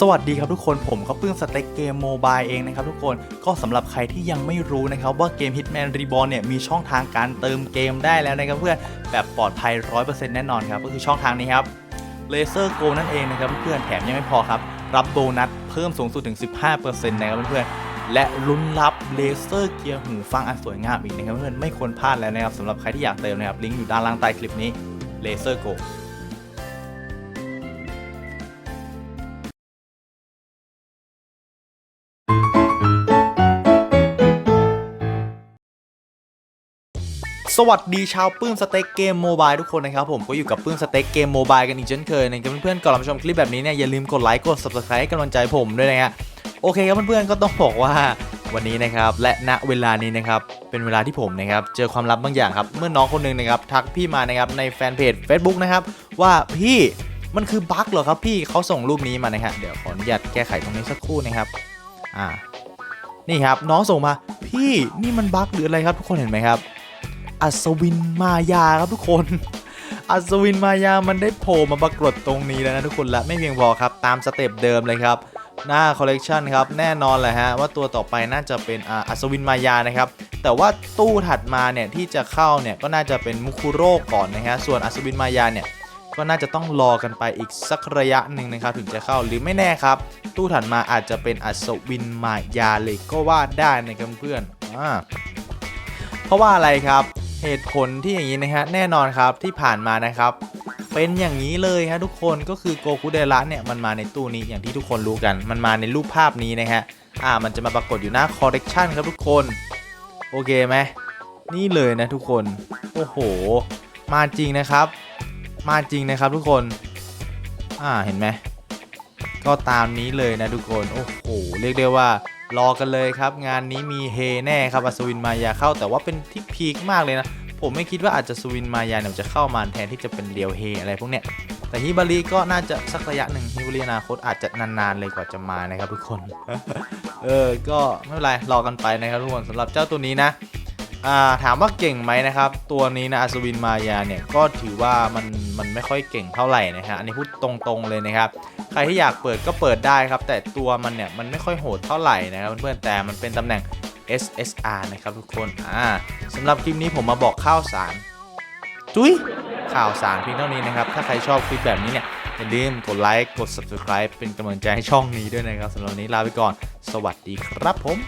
สวัสดีครับทุกคนผมก็เพิ่งสเต็กเกมโมบายเองนะครับทุกคนก็สำหรับใครที่ยังไม่รู้นะครับว่าเกม Hitman Reborn เนี่ยมีช่องทางการเติมเกมได้แล้วนะครับเพื่อนแบบปลอดภัย 100%แน่นอนครับก็คือช่องทางนี้ครับ Laser Go นั่นเองนะครับเพื่อนแถมยังไม่พอครับ รับโบนัสเพิ่มสูงสุดถึง 15%นะครับเพื่อนและลุ้นรับเลเซอร์เกียร์หูฟังอันสวยงามอีกนะครับเพื่อนไม่ควรพลาดแล้วนะครับสำหรับใครที่อยากเติมนะครับลิงก์อยู่ด้านล่างใต้คลิปนี้ Laser Go สวัสดีชาวปื้มสเต็กเกมโมบายทุกคนนะครับผมก็อยู่กับปื้มสเต็กเกมโมบายกันอีกเช่นเคยนะครับเพื่อนๆก่อนรับชมคลิปแบบนี้เนี่ยอย่าลืมกดไลค์กด subscribe ให้กำลังใจผมด้วยนะฮะโอเคครับเพื่อนๆก็ต้องบอกว่าวันนี้นะครับและณเวลานี้นะครับเป็นเวลาที่ผมนะครับเจอความลับบางอย่างครับเมื่อน้องคนหนึ่งนะครับทักพี่มานะครับในแฟนเพจ Facebook นะครับว่าพี่มันคือบั๊กเหรอครับพี่เขาส่งรูปนี้มานะฮะเดี๋ยวขออนุญาตแก้ไขตรงนี้สักครู่นะครับอ่านี่ครับน้องส่งมาพี่นี่มันบั๊กหรืออะไรครับทุกคนเห็นไหมครับ อัศวินมายาครับทุกคน อัศวินมายามันได้โผล่มาปรากฏตรงนี้แล้วนะทุกคนและไม่เพียงพอครับตามสเต็ปเดิมเลยครับ หน้าคอลเลกชันครับแน่นอนแหละฮะว่าตัวต่อไปน่าจะเป็นอัศวินมายานะครับแต่ว่าตู้ถัดมาเนี่ยที่จะเข้าเนี่ยก็น่าจะเป็นมุคุโร่ก่อนนะฮะส่วนอัศวินมายาเนี่ยก็น่าจะต้องรอกันไปอีกสักระยะหนึ่งนะครับถึงจะเข้าหรือไม่แน่ครับ ตู้ถัดมาอาจจะเป็นอัศวินมายาเลยก็ว่าได้นะครับเพื่อนอ่าเพราะว่าอะไรครับ เหตุผลที่อย่างนี้นะฮะแน่นอนครับที่ผ่านมานะครับ เป็นอย่างนี้เลยฮะทุกคนก็คือโกคุเดระเนี่ยมันมาในตู้นี้อย่างที่ทุกคนรู้กัน มันมาในรูปภาพนี้นะฮะอ่ามันจะมาปรากฏอยู่หน้าคอ l เล c ชันครับทุกคน โอเคไหมนี่เลยนะทุกคนโอ้โห มาจริงนะครับ มาจริงนะครับทุกคนอ่าเห็นไหมก็ตามนี้เลยนะทุกคนโอ้โหเรียกได้ว่า รอกันเลยครับ งานนี้มีเฮแน่ครับอัศวินมายาเข้า แต่ว่าเป็นที่พีคมากเลยนะ ผมไม่คิดว่าอาจจะสวินมายาเนี่ยจะเข้ามาแทนที่จะเป็นเรียวเฮอะไรพวกเนี้ยแต่ฮิบารีก็น่าจะสักระยะหนึ่งฮิบารีอนาคตอาจจะนานๆเลยกว่าจะมานะครับทุกคน เออ ก็ไม่เป็นไรรอกันไปนะครับทุกคนสำหรับเจ้าตัวนี้นะ ถามว่าเก่งไหมนะครับ ตัวนี้นะอัศวินมายาเนี่ยก็ถือว่ามันมันไม่ค่อยเก่งเท่าไหร่นะฮะอันนี้พูดตรงๆเลยนะครับ ใครที่อยากเปิดก็เปิดได้ครับ แต่ตัวมันเนี่ยมันไม่ค่อยโหดเท่าไหร่นะครับเพื่อนๆแต่มันเป็นตำแหน่ง SSR นะครับทุกคนอ่าสำหรับคลิปนี้ผมมาบอกข่าวสาร จุ้ยข่าวสารเพียงเท่านี้นะครับ ถ้าใครชอบคลิปแบบนี้เนี่ยอย่าลืมกดไลค์กด subscribe เป็นกำลังใจให้ช่องนี้ด้วยนะครับสำหรับวันนี้ลาไปก่อน สวัสดีครับผม